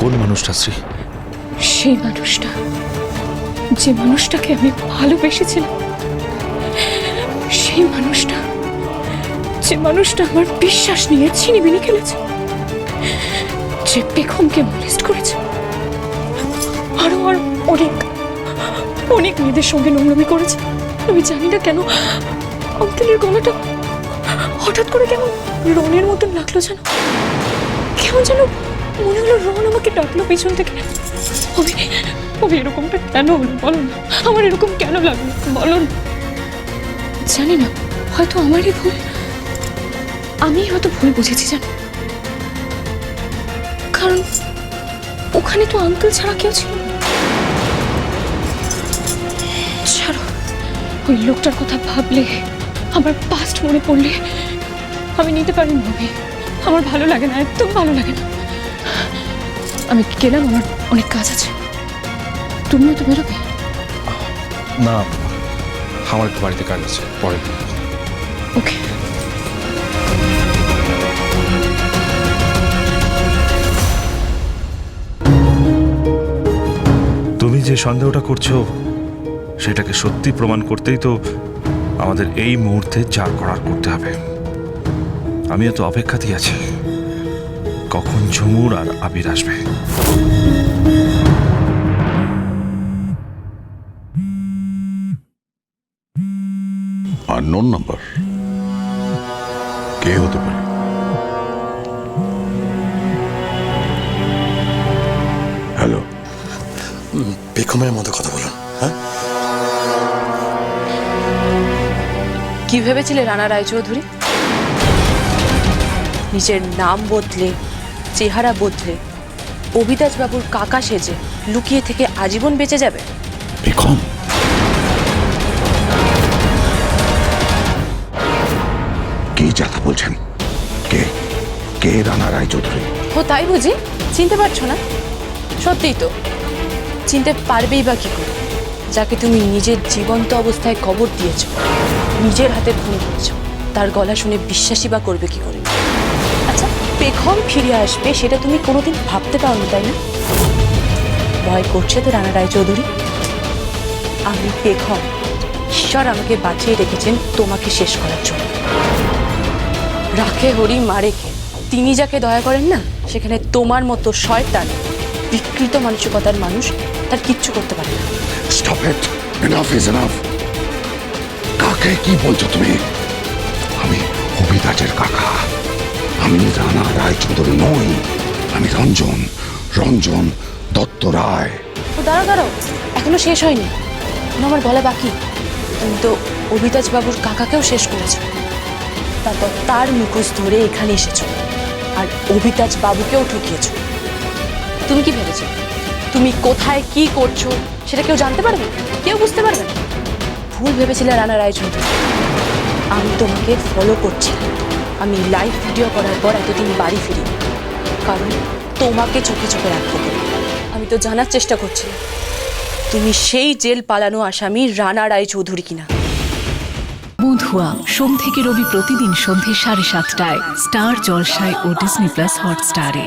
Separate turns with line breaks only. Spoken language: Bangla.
কোন মানুষটা, শ্রী?
সেই মানুষটা, যে মানুষটাকে আমি ভালোবেসেছিলাম। সেই মানুষটা, যে মানুষটা আমার বিশ্বাস নিয়ে ছিনিবিনি খেলেছে, যে পেখমকে মলিস্ট করেছে, আরও আর অনেক অনেক মেয়েদের সঙ্গে নোংরামি করেছে। আমি জানি না কেন অঙ্কেলের গলাটা হঠাৎ করে কেমন রনের মতন লাগল যেন। কেমন যেন মনে হলো রন আমাকে ডাকলো পিছন থেকে। অভি অভি এরকমটা কেন হলো? বলো আমার এরকম কেন লাগল? বলো না। জানি না, হয়তো আমারই ভুল। আমি হয়তো ভুল বুঝেছি, জানো? কারণ ওখানে তো আঙ্কেল ছাড়া কেউ ছিল। ছাড়ো, ওই লোকটার কথা ভাবলে, আমার পাস্ট মনে পড়লে, আমি নিতে পারি না অভি আমার ভালো লাগে না, একদম ভালো লাগে না। আমি গেলাম আমার অনেক কাজ আছে। তুমিও তো বেরোবে?
না আমার একটু বাড়িতে কাজ আছে পরে।
ওকে।
তুমি যে সন্দেহটা করছ সেটাকে সত্যি প্রমাণ করতেই তো আমাদের এই মুহূর্তে যা করার করতে হবে। আমিও তো অপেক্ষাতেই আছি। কখন ঝুমুর আর আবির আসবে?
আর নন নাম্বার। কে হতে পারে? হ্যালো।
বেগমের মতো কথা বলুন হ্যাঁ?
কি ভেবেছিলে রানা রায়চৌধুরী? নিজের নাম বদলে চেহারা বদলে। অভিদাস বাবুর কাকা সেজে লুকিয়ে থেকে আজীবন বেঁচে যাবে।
বেগম কি যাতা বলছেন? কে? কে রানা রায় চৌধুরী
ও তাই বুঝি? চিনতে পারছ না? সত্যিই তো। চিনতে পারবেই বা কি করে? যাকে তুমি নিজের জীবন্ত অবস্থায় কবর দিয়েছ নিজের হাতে খুন করেছ তার গলা শুনে বিশ্বাসই বা করবে কি করে? পেখম ফিরে আসবে সেটা তুমি কোনোদিন ভাবতে পারো তাই না? ভয় করছে তো রানা রায়চৌধুরী। আমি পেখম ঈশ্বর আমাকে বাঁচিয়ে রেখেছেন তোমাকে শেষ করার জন্য। রাখে হরি মারে কে? তিনি যাকে দয়া করেন না, সেখানে তোমার মতো শয়তান, বিকৃত মানসিকতার মানুষ তার কিচ্ছু করতে পারে না।
Stop it enough is enough কাকে কি বলছো তুমি? আমি অভিদাজের কাকা। আমি রানা রায় চৌধুরী নই, আমি রঞ্জন রঞ্জন দত্ত রায়।
ও, দাঁড়াও দাঁড়াও, এখনও শেষ হয়নি। আমার বলা বাকি। তুমি তো অভিতাজ বাবুর কাকাকেও শেষ করেছ। তারপর তার মুখোশ ধরে এখানে এসেছ আর অভিতাজ বাবুকেও ঠকিয়েছো। তুমি কি ভেবেছো? তুমি কোথায় কি করছ? সেটা কেউ জানতে পারবে? কেউ বুঝতে পারবে ভুল ভেবেছিলে রানা রায়চৌধুরী আমি তোমাকে ফলো করছি আমি লাইভ ভিডিও করার পর এতদিন বাড়ি ফিরি। কারণ তোমাকে চোখে চোখে রাখতে। আমি তো জানার চেষ্টা করছি তুমি সেই জেল পালানো আসামি রানা রায় চৌধুরী কিনা।
বুধুয়া সোম থেকে রবি প্রতিদিন সন্ধে সাড়ে সাতটায়, স্টার জলসায় ও ডিসনি প্লাস হটস্টারে।